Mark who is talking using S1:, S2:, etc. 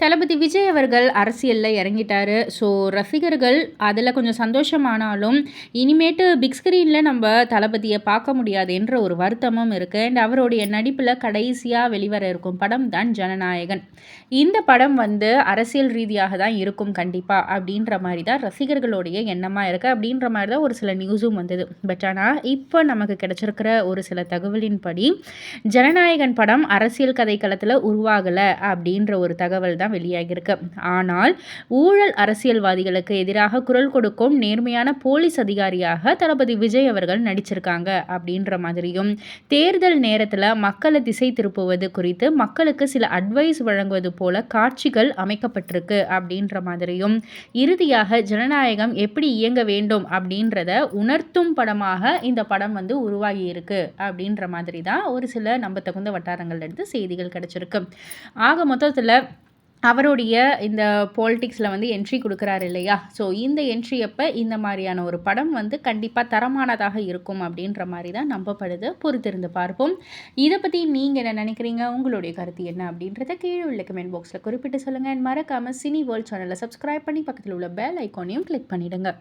S1: தளபதி விஜய் அவர்கள் அரசியலில் இறங்கிட்டார். ஸோ ரசிகர்கள் அதில் கொஞ்சம் சந்தோஷமானாலும் இனிமேட்டு பிக் ஸ்க்ரீனில் நம்ம தளபதியை பார்க்க முடியாது என்ற ஒரு வருத்தமும் இருக்குது அண்ட் அவருடைய நடிப்பில் கடைசியாக வெளிவர இருக்கும் படம் தான் ஜனநாயகன். இந்த படம் வந்து அரசியல் ரீதியாக தான் இருக்கும் கண்டிப்பாக அப்படின்ற மாதிரி தான் ரசிகர்களுடைய எண்ணமாக இருக்குது அப்படின்ற மாதிரி தான் ஒரு சில நியூஸும் வந்தது. பட் ஆனால் இப்போ நமக்கு கிடச்சிருக்கிற ஒரு சில தகவலின்படி ஜனநாயகன் படம் அரசியல் கதைக்களத்தில் உருவாகலை அப்படின்ற ஒரு தகவல் தான் தான் வெளியாகியிருக்கு. ஆனால் ஊழல் அரசியல்வாதிகளுக்கு எதிராக குரல் கொடுக்கும் நேர்மையான போலீஸ் அதிகாரியாக தளபதி விஜய் அவர்கள் நடிச்சிருக்காங்க அப்படின்ற மாதிரியும் தேர்தல் நேரத்தில் மக்களை திசை திருப்புவது குறித்து மக்களுக்கு சில அட்வைஸ் வழங்குவது போல காட்சிகள் அமைக்கப்பட்டிருக்கு அப்படின்ற மாதிரியும் இறுதியாக ஜனநாயகம் எப்படி இயங்க வேண்டும் அப்படின்றத உணர்த்தும் படமாக இந்த படம் வந்து உருவாகி இருக்கு அப்படின்ற மாதிரி தான் ஒரு சில நம்ப தகுந்த வட்டாரங்கள்லேருந்து செய்திகள் கிடச்சிருக்கு. ஆக மொத்தத்தில் அவருடைய இந்த பாலிட்டிக்ஸில் வந்து என்ட்ரி கொடுக்குறாரு இல்லையா? ஸோ இந்த என்ட்ரி அப்போ இந்த மாதிரியான ஒரு படம் வந்து கண்டிப்பாக தரமானதாக இருக்கும் அப்படின்ற மாதிரி தான் நம்பப்படுது. பொறுத்திருந்து பார்ப்போம். இதை பற்றி நீங்கள் என்ன நினைக்கிறீங்க? உங்களுடைய கருத்து என்ன அப்படின்றத கீழே உள்ள கமெண்ட் பாக்ஸில் குறிப்பிட்டு சொல்லுங்கள் மறக்காமல் சினி வேர்ல்ட் சேனலை சப்ஸ்கிரைப் பண்ணி பக்கத்தில் உள்ள பெல் ஐக்கானையும் கிளிக் பண்ணிவிடுங்க